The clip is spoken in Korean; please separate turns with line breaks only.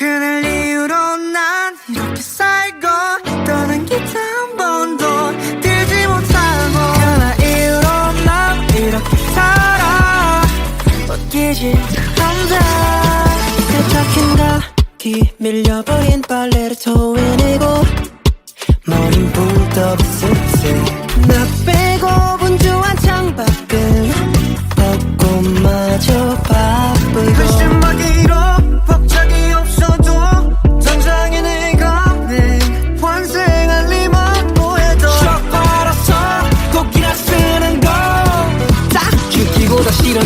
그날 이후로 난 이렇게 살고 떠난 기타 한 번도 들지 못하고 그날 이후로 난 이렇게 살아. 웃기지 않다
세탁한 각이 밀려버린 빨래를 토해내고 머린 붕떠 습습 나 빼고 분주한 창밖은 벚꽃 마저 바쁘고